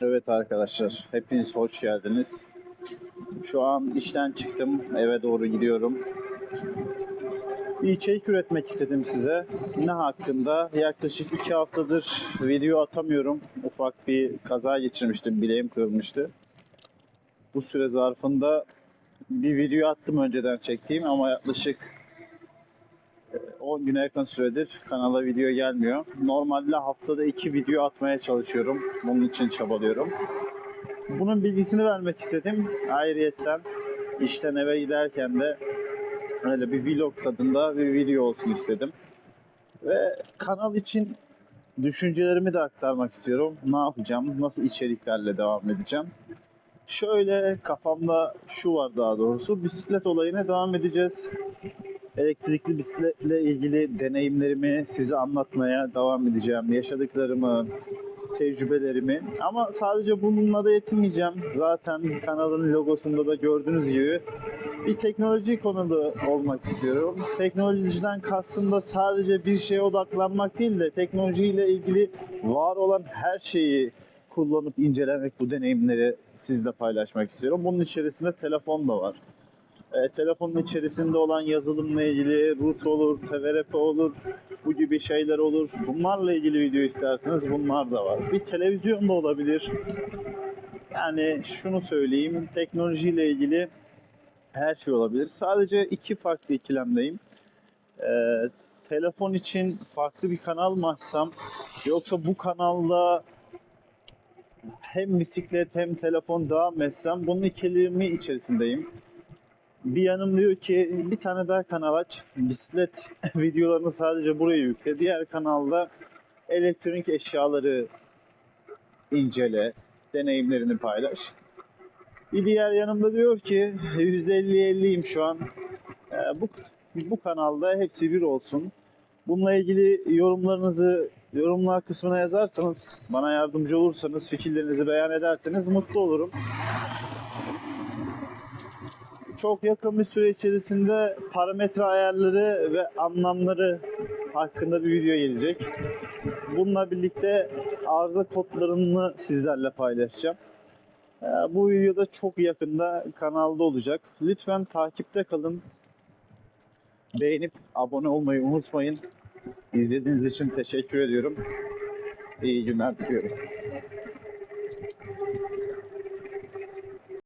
Evet arkadaşlar, hepiniz hoş geldiniz. Şu an işten çıktım, eve doğru gidiyorum. Bir içerik üretmek istedim size. Ne hakkında? Yaklaşık iki haftadır video atamıyorum. Ufak bir kaza geçirmiştim, bileğim kırılmıştı. Bu süre zarfında bir video attım önceden çektiğim ama yaklaşık 10 güne yakın süredir kanala video gelmiyor. Normalde haftada 2 video atmaya çalışıyorum. Bunun için çabalıyorum. Bunun bilgisini vermek istedim. Ayrıyetten işten eve giderken de öyle bir vlog tadında bir video olsun istedim. Ve kanal için düşüncelerimi de aktarmak istiyorum. Ne yapacağım? Nasıl içeriklerle devam edeceğim? Şöyle kafamda şu var daha doğrusu. Bisiklet olayına devam edeceğiz elektrikli bisikletle ilgili deneyimlerimi size anlatmaya devam edeceğim. Yaşadıklarımı, tecrübelerimi. Ama sadece bununla da yetinmeyeceğim. Zaten kanalın logosunda da gördüğünüz gibi bir teknoloji konulu olmak istiyorum. Teknolojiden kastım da sadece bir şeye odaklanmak değil de teknolojiyle ilgili var olan her şeyi kullanıp incelemek bu deneyimleri sizle paylaşmak istiyorum. Bunun içerisinde telefon da var. E, telefonun içerisinde olan yazılımla ilgili root olur, TVRP olur, bu gibi şeyler olur. Bunlarla ilgili video isterseniz bunlar da var. Bir televizyon da olabilir. Yani şunu söyleyeyim, teknolojiyle ilgili her şey olabilir. Sadece iki farklı ikilemdeyim. E, telefon için farklı bir kanal mı açsam yoksa bu kanalda hem bisiklet hem telefon devam etsem bunun ikilemi içerisindeyim. Bir yanım diyor ki bir tane daha kanal aç. Bisiklet videolarını sadece buraya yükle. Diğer kanalda elektronik eşyaları incele, deneyimlerini paylaş. Bir diğer yanımda diyor ki 150-50'yim şu an. Ee, bu bu kanalda hepsi bir olsun. Bununla ilgili yorumlarınızı yorumlar kısmına yazarsanız, bana yardımcı olursanız, fikirlerinizi beyan ederseniz mutlu olurum çok yakın bir süre içerisinde parametre ayarları ve anlamları hakkında bir video gelecek. Bununla birlikte arıza kodlarını sizlerle paylaşacağım. Ee, Bu videoda çok yakında kanalda olacak. Lütfen takipte kalın. Beğenip abone olmayı unutmayın. İzlediğiniz için teşekkür ediyorum. İyi günler diliyorum.